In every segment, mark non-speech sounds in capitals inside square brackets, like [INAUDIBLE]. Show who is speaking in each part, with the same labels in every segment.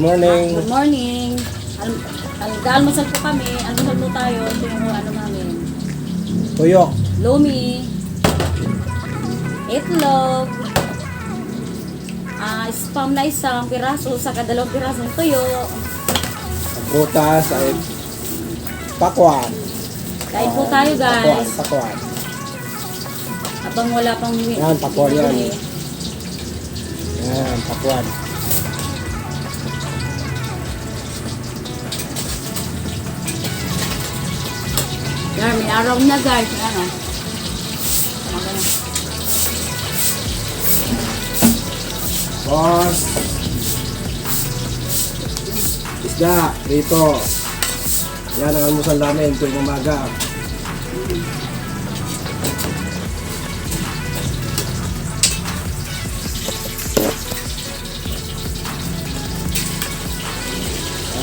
Speaker 1: morning.
Speaker 2: Good morning. Al al almusal po kami. Almusal po tayo. Ito yung ano namin.
Speaker 1: Tuyo.
Speaker 2: Lumi. Itlog. Ah, spam na isang piraso sa kadalawang piraso ng tuyo.
Speaker 1: Prutas ay pakwan.
Speaker 2: Kain po tayo
Speaker 1: Pakwan,
Speaker 2: guys.
Speaker 1: pakwan.
Speaker 2: Habang wala pang
Speaker 1: Yan, pakwan yan. Yan, pakwan.
Speaker 2: Araw na guys. Ano?
Speaker 1: Boss. Isda, dito. Yan ang almusal namin tuwing umaga.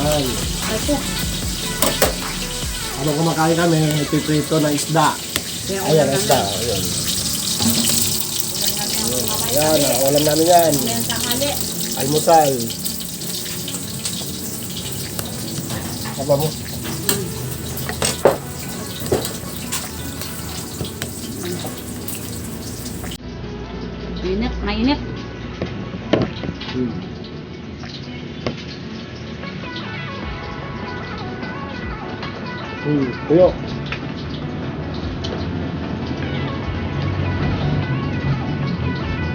Speaker 1: Yan.
Speaker 2: Ay po.
Speaker 1: Ano kumakain kami? Ipiprito na isda. Ayan, isda. Ayan.
Speaker 2: Ulam namin ang mamaya.
Speaker 1: Yan, ang ulam namin yan. Almusal. Apa mo?
Speaker 2: Mainit, mainit.
Speaker 1: Tuyo.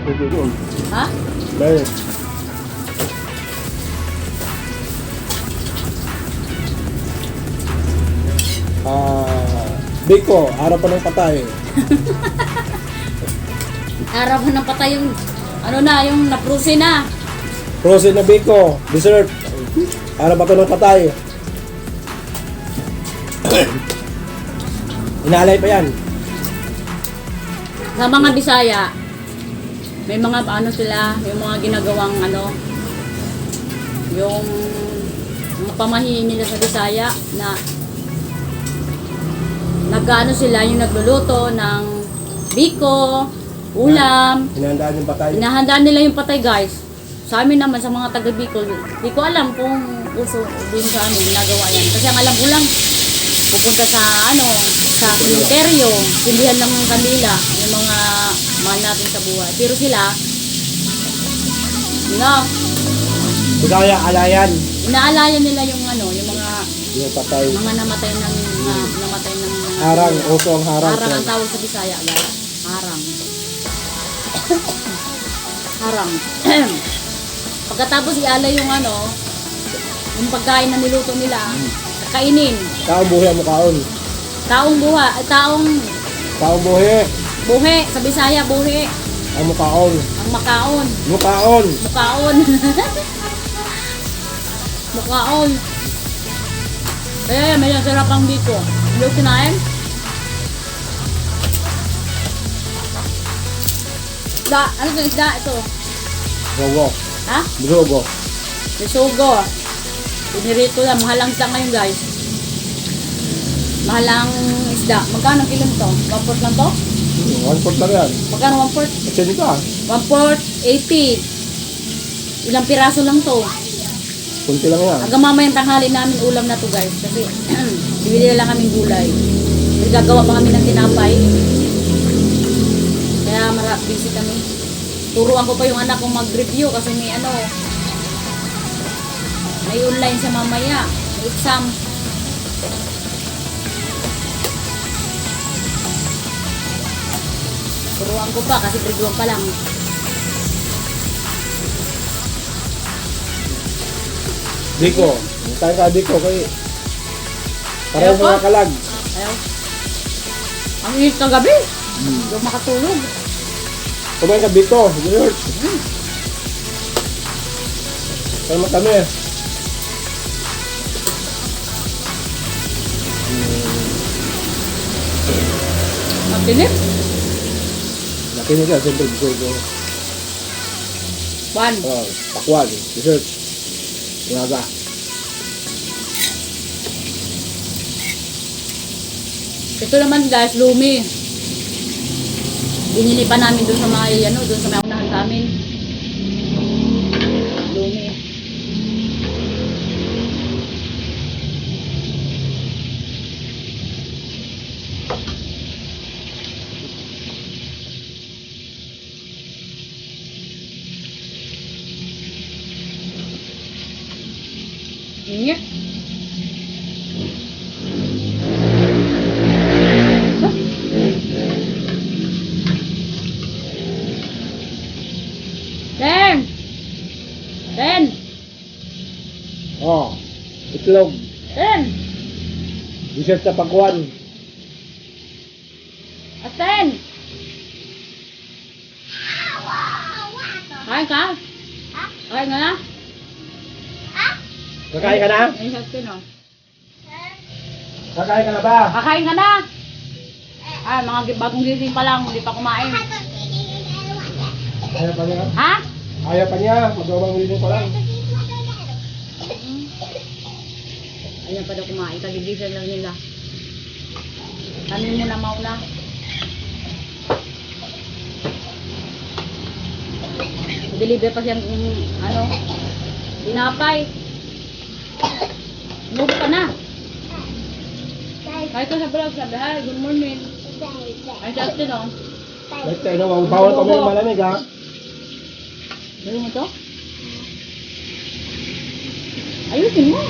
Speaker 1: Tuyo.
Speaker 2: Ha?
Speaker 1: Bayad. Ah, Biko, araw pa ng patay. [LAUGHS]
Speaker 2: Araw ka ng patay yung, ano na, yung naprusi na.
Speaker 1: Frozen na Biko, dessert. Araw pa to ng patay. Inalay pa yan.
Speaker 2: Sa mga Bisaya, may mga ano sila, may mga ginagawang ano, yung mga pamahiin nila sa Bisaya na nagano sila yung nagluluto ng biko, ulam,
Speaker 1: Hinandaan yung patay.
Speaker 2: Inahandaan nila yung patay guys. Sa amin naman, sa mga taga Bicol, di ko alam kung uso din sa amin nagawa yan. Kasi ang alam ko lang, pupunta sa ano, sa cemeteryo, sindihan lang ng kanila, yung mga mahal natin sa buhay. Pero sila, no,
Speaker 1: Bigaya, alayan.
Speaker 2: inaalayan nila yung ano, yung mga
Speaker 1: Yung patay.
Speaker 2: mga namatay ng mga namatay ng mga
Speaker 1: Harang, uso ang harang.
Speaker 2: Harang ang tawag sa Bisaya, guys. Harang. Harang. [CLEARS THROAT] Pagkatapos ialay yung ano, yung pagkain na niluto nila, kakainin.
Speaker 1: Taong buhay ang mukhaon.
Speaker 2: Taong buha, eh, taong
Speaker 1: Taong buhay
Speaker 2: buhi, sa Bisaya buhi,
Speaker 1: ang mukhaon.
Speaker 2: ang makaon.
Speaker 1: Mukhaon.
Speaker 2: Mukaon. Mukaon. [LAUGHS] Kaya yan, may sarap ang biko. Hindi ko kinain? Isda. Ano itong isda? Ito.
Speaker 1: Gogo.
Speaker 2: Ha?
Speaker 1: Gogo.
Speaker 2: May sugo. Pinirito lang. Mahalang isda ngayon guys. Mahalang isda. Magkano kilo nito? One port lang to?
Speaker 1: One fourth lang yan.
Speaker 2: Magkano one port?
Speaker 1: Kasi ka.
Speaker 2: One port, 80. Ilang piraso lang to.
Speaker 1: Kunti lang yan.
Speaker 2: Hanggang mamayang tanghali namin ulam na to guys. Kasi [CLEARS THROAT] bibili na lang kami gulay. Kasi gagawa pa kami ng tinapay. Kaya marap busy kami. Turuan ko pa yung anak kong mag-review kasi may ano. May online siya mamaya. May exam. Turuan ko pa kasi grade 1 pa lang.
Speaker 1: Diko. Tayo ka Diko kay Para sa kalag.
Speaker 2: Ayaw. Ang init ng gabi. Hindi ako makatulog.
Speaker 1: Kumain ka Diko. Dessert. Sama kami.
Speaker 2: Matinip.
Speaker 1: Nakinig ka. Siyempre gusto ko.
Speaker 2: One.
Speaker 1: Oh, pakwan. Dessert. Umaga.
Speaker 2: Ito naman guys, lumi. Binili pa namin doon sa mga ano, doon sa may unahan sa Ingat. Ten! Ten!
Speaker 1: Oh, itlog.
Speaker 2: Ten!
Speaker 1: Dessert sa pagkuhan. Kakain ka na?
Speaker 2: Ay, sa atin, oh.
Speaker 1: Kakain ka na ba?
Speaker 2: Kakain ka na? Ah, mga bagong gising pa lang, hindi pa kumain.
Speaker 1: Ayaw pa niya.
Speaker 2: Ha?
Speaker 1: Ayaw pa niya. Magawang ulitin ko lang.
Speaker 2: Ayun pa daw kumain, kagigising lang nila. Ano mo na mauna? Deliver pa siyang, mm, ano, dinapay. Move ka na. Kahit ko sa vlog, sabi, hi, good morning. Ay, sa atin, oh.
Speaker 1: Ba't tayo no? Bawal pa may malamig ha?
Speaker 2: Dali mo to? Ayusin mo.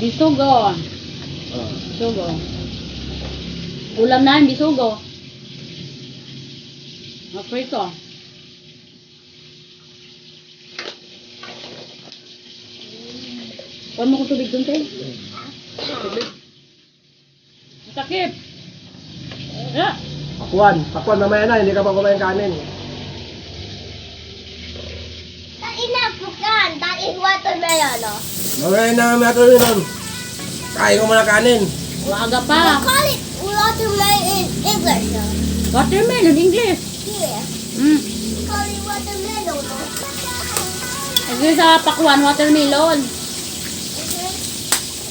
Speaker 2: Bisugo.
Speaker 1: Oh.
Speaker 2: Bisugo. Ulam na bisugo. Maprito. Kuha mo kong tubig dun, te. Tubig. Sakit. Yeah.
Speaker 1: Pakwan. Pakwan mamaya na. Hindi ka pa kumain kanin.
Speaker 3: Not pecan. That is watermelon. oh.
Speaker 1: Mamaya na may ito yun. Kain ko muna kanin.
Speaker 2: Maaga
Speaker 3: We
Speaker 2: pa.
Speaker 3: call it watermelon in English. oh.
Speaker 2: Watermelon, English.
Speaker 3: Here.
Speaker 2: Mm.
Speaker 3: Call it watermelon.
Speaker 2: Ito sa pakwan, watermelon.
Speaker 3: Okay.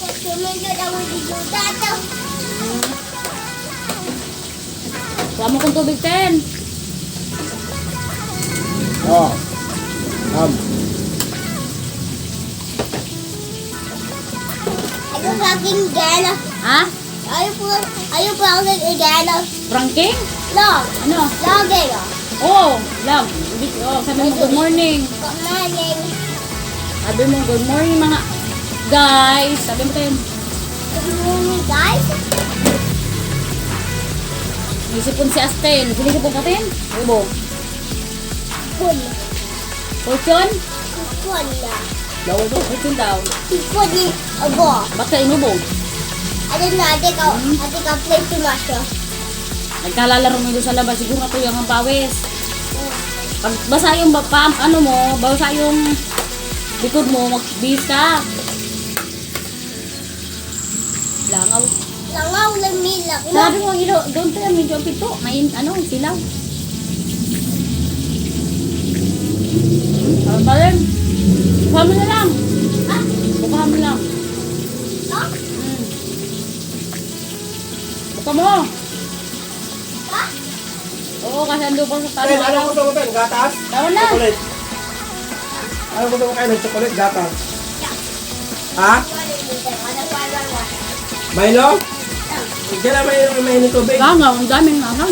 Speaker 3: Watermelon, I will do that. oh.
Speaker 2: Kuha mo kong tubig, ten.
Speaker 1: Oh. Um.
Speaker 3: You plugging again?
Speaker 2: Ha?
Speaker 3: Are you, plug- are you plugging again?
Speaker 2: Pranking?
Speaker 3: No.
Speaker 2: Ano?
Speaker 3: Logging. oh.
Speaker 2: Oh, love. Oh, sabi mo, good morning.
Speaker 3: Good morning.
Speaker 2: Sabi mo, good morning mga guys. Sabi mo tayo,
Speaker 3: Good morning, guys.
Speaker 2: may sipon si Asten. Sino sipon natin? Ubo.
Speaker 3: Kun.
Speaker 2: Fortune?
Speaker 3: Kun.
Speaker 1: Daw ito.
Speaker 2: Fortune daw.
Speaker 3: Kun ni abo.
Speaker 2: Bakit sa
Speaker 3: I think I'll, I think I'll play too much. oh.
Speaker 2: Nagkalalaro mo doon sa labas. Siguro tuyang ang pawis. Pag basa yung ba- pa, ano mo, basa yung likod mo, magbihis ka. Langaw.
Speaker 3: Langaw lang nila.
Speaker 2: Sabi mo, doon tayo, medyo pito. May, ano, silaw. Ano pa rin? Buka mo na lang. Buka mo.
Speaker 3: Ha?
Speaker 2: Oo, kasi ando pa sa
Speaker 1: Ben,
Speaker 2: tanong
Speaker 1: ano
Speaker 2: araw.
Speaker 1: gusto mo, Ben? Gatas?
Speaker 2: Tawon na.
Speaker 1: Chocolate. Ano gusto mo kain ng chocolate? Gatas. Ha? Milo? Diyan na may, may may tubig.
Speaker 2: Langaw, ang daming langaw.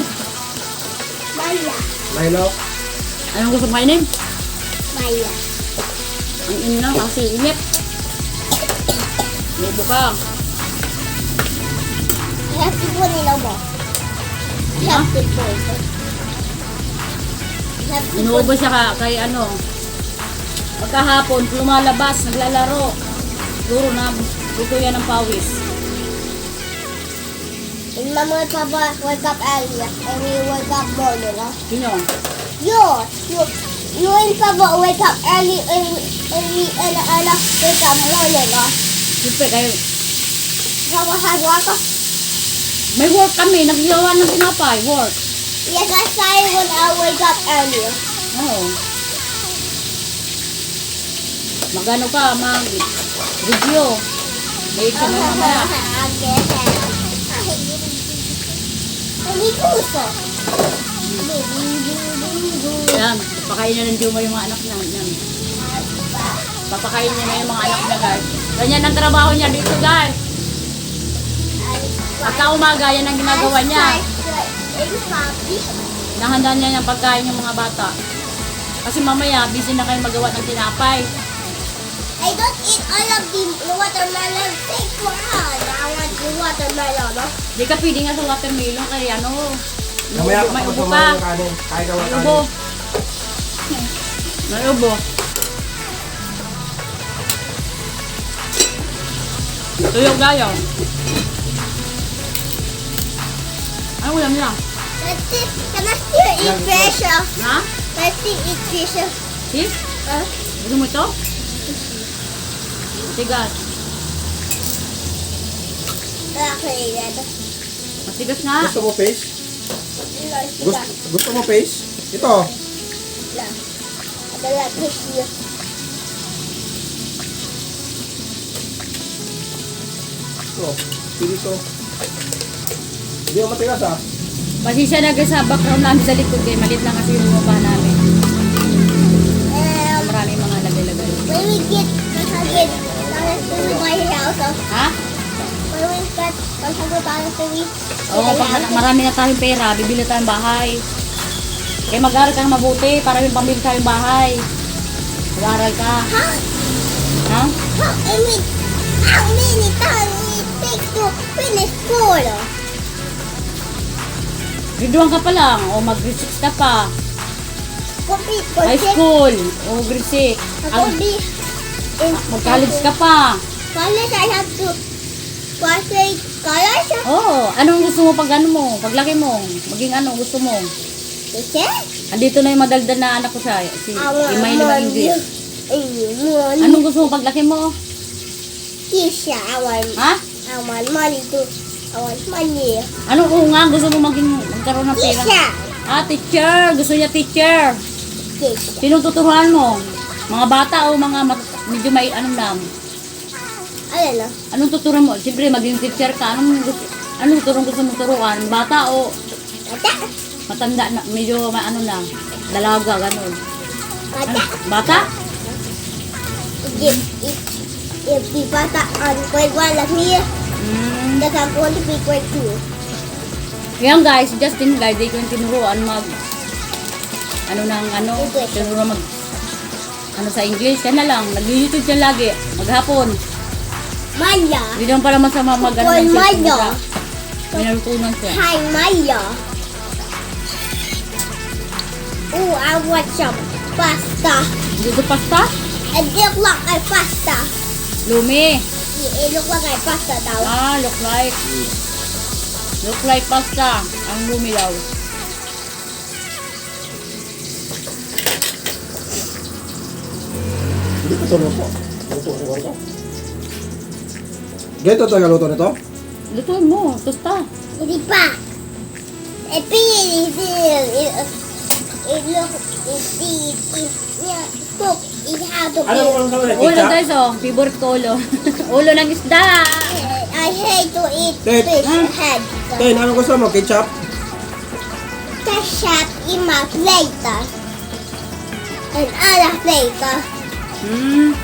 Speaker 3: Maya.
Speaker 1: Milo?
Speaker 2: Anong gusto mo kainin?
Speaker 3: Maya.
Speaker 2: Ang ina, kasi init. Lubo ka.
Speaker 3: I have to put it over. I have to put it.
Speaker 2: Siya ka, kay ano. Pagkahapon, lumalabas, naglalaro. Siguro na, dito yan ang pawis.
Speaker 3: And Mama and Papa wake up early and we wake up morning. Huh?
Speaker 2: Sino?
Speaker 3: You, you, you and Papa wake up early and we, and we and Anna wake up morning. Huh?
Speaker 2: Siyempre, kayo,
Speaker 3: Papa has huh?
Speaker 2: May work kami, naghiyawan ng tinapay, work.
Speaker 3: Yes, I it when I wake up early.
Speaker 2: Oo. Magano ka, mag-video. May ka na mamaya. Yan, papakain na ng Juma yung mga anak. Yan. Papakain niya na yung mga anak niya, guys. Ganyan ang trabaho niya dito, guys. Pagka umaga, yan ang ginagawa niya. Nahanda niya ng pagkain yung mga bata. Kasi mamaya, busy na kayo magawa ng tinapay.
Speaker 3: I don't eat all of the watermelon. Take one. I want the watermelon. no?
Speaker 2: Di ka pwede nga sa watermelon kaya ano.
Speaker 1: Mamaya
Speaker 2: may ubo
Speaker 1: kanin, kain ka
Speaker 2: May ubo. May ubo. Tuyog tayo. Ano ulam nila?
Speaker 3: Let's see. Can I still eat fish? uh?
Speaker 2: Ha?
Speaker 3: Let's still eat fish. uh?
Speaker 2: Sis?
Speaker 3: Uh,
Speaker 2: Gusto mo ito? Tigas.
Speaker 3: okay, then.
Speaker 2: Matigas nga.
Speaker 1: Gusto mo face?
Speaker 3: No,
Speaker 1: Gusto, gusto mo face? Ito.
Speaker 3: Like fish here.
Speaker 1: Ito. Pili ito. Hindi mo matigas ah.
Speaker 2: Pasisya na guys sa background namin sa likod kaya malit lang kasi yung baba namin.
Speaker 3: Um,
Speaker 2: Maraming mga lagay-lagay.
Speaker 3: when we get Masagid, we buy a house, uh,
Speaker 2: Ha?
Speaker 3: when we get Masagid para sa we
Speaker 2: Oo, marami na tayong pera, bibili tayong bahay. Kaya mag-aaral ka mabuti para may pambili tayong bahay. Mag-aaral ka.
Speaker 3: How,
Speaker 2: Ha?
Speaker 3: how, I mean, how many times it takes to finish school?
Speaker 2: Grade 1 ka pa lang, o mag-grade 6 ka pa.
Speaker 3: Complete
Speaker 2: High school, o grade 6.
Speaker 3: Ako
Speaker 2: Ang,
Speaker 3: di, in
Speaker 2: mag-college ka pa.
Speaker 3: College, I have to graduate college.
Speaker 2: Oo, oh, anong gusto mo pag ano mo? Paglaki mo, maging ano gusto mo?
Speaker 3: Kasi,
Speaker 2: Andito na yung madaldal na anak ko siya, si
Speaker 3: want
Speaker 2: Imay Lima. English. Anong gusto mo paglaki mo?
Speaker 3: Tisha, I want,
Speaker 2: Ha?
Speaker 3: I want money too. Want money.
Speaker 2: Ano oo nga, gusto mo maging magkaroon ng pera?
Speaker 3: Tisha.
Speaker 2: Ah, teacher. Gusto niya teacher.
Speaker 3: Tisha.
Speaker 2: Sinong tuturuan mo? Mga bata o mga mat- medyo may anong nam?
Speaker 3: Ano na?
Speaker 2: Anong tuturuan mo? Siyempre, maging teacher ka. Anong gusto, anong tuturuan gusto mo turuan? Bata o
Speaker 3: Bata.
Speaker 2: matanda na, medyo ma- ano na, dalaga, ganun.
Speaker 3: Bata.
Speaker 2: Ano, bata?
Speaker 3: If, if, if the bata 1 like me,
Speaker 2: Hmm.
Speaker 3: Then I'm going to be grade 2.
Speaker 2: Yan guys, si Justin guys, di ko yung tinuruan mag, ano nang ano, tinuruan mag, ano sa English, yan na lang, nag-YouTube siya lagi, maghapon.
Speaker 3: Maya.
Speaker 2: Hindi naman pala masama mag, ano, ng
Speaker 3: Maya.
Speaker 2: Minarutunan siya.
Speaker 3: Hi, Maya. Oh, I want some pasta.
Speaker 2: Dito pasta?
Speaker 3: It look like a pasta.
Speaker 2: Lumi.
Speaker 3: It look like pasta daw.
Speaker 2: Ah, look like. Look like pasta. Ang lumi daw.
Speaker 1: Hindi pa ito luto. Luto ko ito. Ganito talaga luto nito?
Speaker 2: Lutuin mo, tosta.
Speaker 3: Hindi pa. It really is. It, it look, it, it, it, yeah, cook. It to.
Speaker 1: Ano ang kawin?
Speaker 2: Ulo guys, oh. Favorite ko ulo. [LAUGHS] ulo ng isda.
Speaker 3: I hate to eat
Speaker 1: Ted.
Speaker 3: fish
Speaker 2: Huh?
Speaker 3: head.
Speaker 1: Ten, ano gusto mo? Ketchup?
Speaker 3: Ketchup in my plate. And other plate.
Speaker 2: Hmm.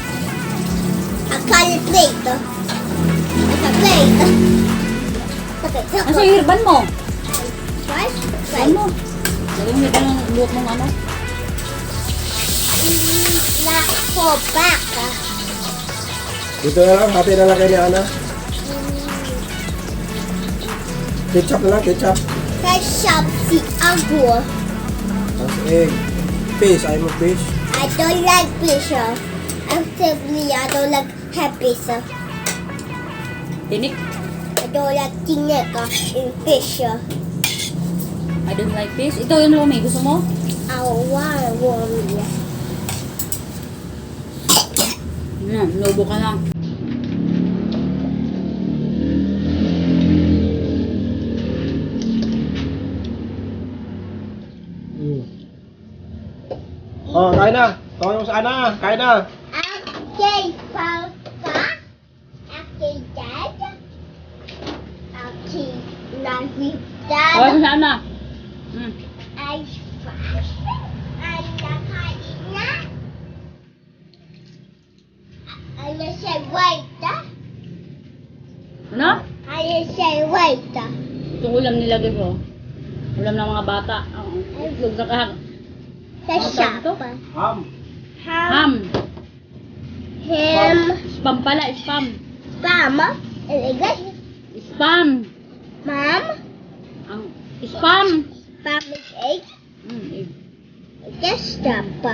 Speaker 3: A color plate. Like a plate. Okay, so
Speaker 2: Ano sa hirban mo? Mo? Lagyan mo hirban ng luot mong ano.
Speaker 3: La for back.
Speaker 1: Dito na lang, hati na lang kay ni Ana. Ketchup na lang, ketchup.
Speaker 3: Ketchup si Agua.
Speaker 1: Tapos egg. Fish, ayaw mo fish.
Speaker 3: I don't like fish. uh. Actively, I don't like happy. uh.
Speaker 2: Tinik.
Speaker 3: I don't like tinik uh, in fish. uh.
Speaker 2: I don't like fish. Ito yung lumi. Gusto mo?
Speaker 3: I want one.
Speaker 2: Hmm, lobo ka lang.
Speaker 1: Mm. Oh, kain na. Tawag mo sa Ana. Kain na.
Speaker 3: Okay, Papa. Okay, Dad. Okay, love you,
Speaker 2: Tawag
Speaker 3: Dad.
Speaker 2: mo sa ana.
Speaker 3: White, ah?
Speaker 2: Ano?
Speaker 3: Ano siya my waiter.
Speaker 2: Ito ulam nila guys oh. Ulam ng mga bata. Ang itlog na kahang.
Speaker 3: Sa
Speaker 2: Ano
Speaker 3: shop.
Speaker 1: Ham.
Speaker 3: Ham.
Speaker 2: Ham.
Speaker 3: Ham.
Speaker 2: Spam pala, spam.
Speaker 3: Mama. Elegant.
Speaker 2: Spam.
Speaker 3: Mom.
Speaker 2: Ang spam.
Speaker 3: Mom is egg.
Speaker 2: Mm, eh.
Speaker 3: Ketchup.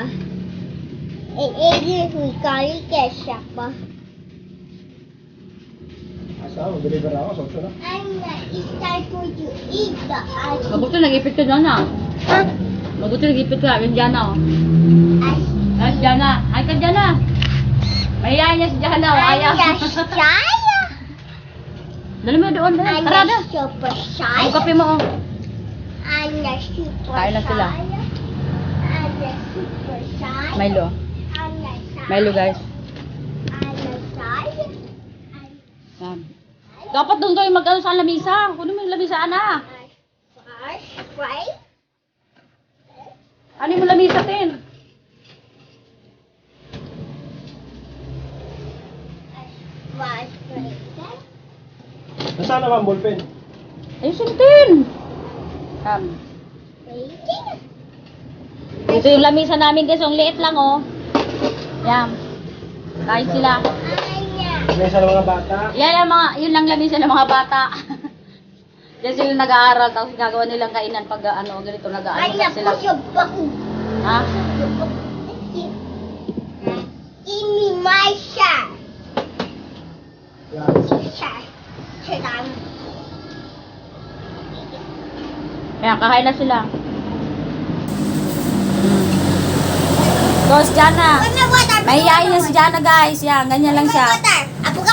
Speaker 3: In English, we call it ketchup.
Speaker 1: Asa, mag-deliver ako. Na.
Speaker 3: And uh, it's time for you to eat the ice.
Speaker 2: Mabuti nag-ipit ka dyan ah.
Speaker 3: Huh?
Speaker 2: Mabuti nag-ipit ka. Yan dyan.
Speaker 3: Ice.
Speaker 2: Ay, dyan na. Ay, ka dyan na. Mahihayin niya si Jana. Oh, ayaw.
Speaker 3: I'm the shy.
Speaker 2: Dali mo doon. Dali.
Speaker 3: I'm
Speaker 2: Tara na.
Speaker 3: super shy.
Speaker 2: Ang kape mo oh.
Speaker 3: I'm the super
Speaker 2: Kain na sila.
Speaker 3: shy. I'm the super shy.
Speaker 2: Milo.
Speaker 3: I'm the shy.
Speaker 2: Milo guys.
Speaker 3: I'm the shy.
Speaker 2: Yan. Dapat doon kayo mag-ano sa lamisa. Kunin mo yung lamisa, ana.
Speaker 3: First, right?
Speaker 2: Ano mo lamisa, Tin?
Speaker 1: Nasaan naman ballpen?
Speaker 2: Ayusin, Tin.
Speaker 3: Waiting.
Speaker 2: Ito yung lamisa namin guys. Ang liit lang oh. Yan. Kain sila.
Speaker 3: Anya.
Speaker 1: Mesa ng mga bata.
Speaker 2: Yan ang mga, yun lang lamisa ng mga bata. [LAUGHS] Diyan sila nag-aaral tapos gagawa nilang kainan pag ano, ganito nag-aaral
Speaker 3: Anya,
Speaker 2: sila.
Speaker 3: your baku.
Speaker 2: Ha?
Speaker 3: Me my on.
Speaker 2: Kaya kakain na sila. Tapos Jana.
Speaker 3: Water.
Speaker 2: Mahihayin niya si Jana guys. Yan, ganyan lang siya.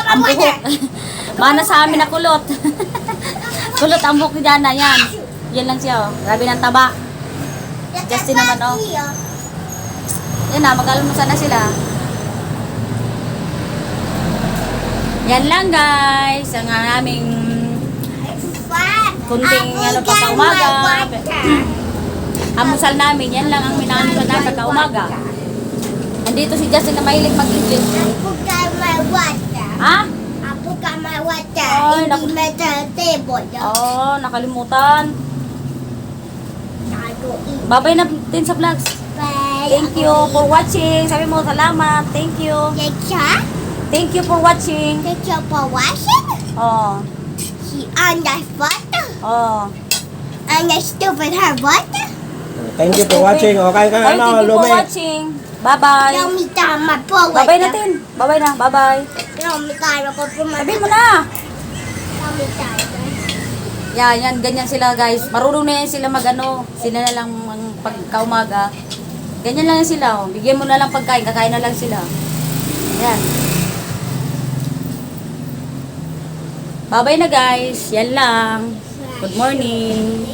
Speaker 2: Ang buhok. [LAUGHS] Mana sa amin na kulot. [LAUGHS] kulot ang buhok ni Jana. Yan. Yan lang siya oh. Grabe ng taba. Justin naman, oh. Yan na, mag-almusan na sila. Yan lang guys. Ang aming Kunting ano pa sa umaga. amusal namin. Yan lang ang minamusal namin pagka umaga. Andito si Justin na mahilig mag-English. Ha?
Speaker 3: Apo ka my water.
Speaker 2: Ay,
Speaker 3: In
Speaker 2: naku.
Speaker 3: the metal table.
Speaker 2: Oh, nakalimutan.
Speaker 3: Tago in.
Speaker 2: Babay na din sa vlogs.
Speaker 3: Bye.
Speaker 2: Thank you for watching. Sabi mo, salamat. Thank you.
Speaker 3: Teacher,
Speaker 2: Thank you for watching.
Speaker 3: teacher for washing.
Speaker 2: Oh,
Speaker 3: She on the water.
Speaker 2: oh.
Speaker 3: Stupid her water.
Speaker 1: Thank you for watching. O, kain ka
Speaker 2: Ay,
Speaker 1: ano,
Speaker 2: thank you for
Speaker 1: lume.
Speaker 2: watching. Bye-bye.
Speaker 3: Yung mi tama po.
Speaker 2: Bye-bye natin. Bye-bye na. Bye-bye.
Speaker 3: Yung mi tama po.
Speaker 2: Sabihin mo na.
Speaker 3: Yung mi tama.
Speaker 2: Yan, yan, ganyan sila guys. Marunong na yan sila magano. Sila na lang ang pagkaumaga. Ganyan lang yan sila. Oh. Bigyan mo na lang pagkain, kakain na lang sila. Yan. Bye-bye na guys. Yan lang. Good morning.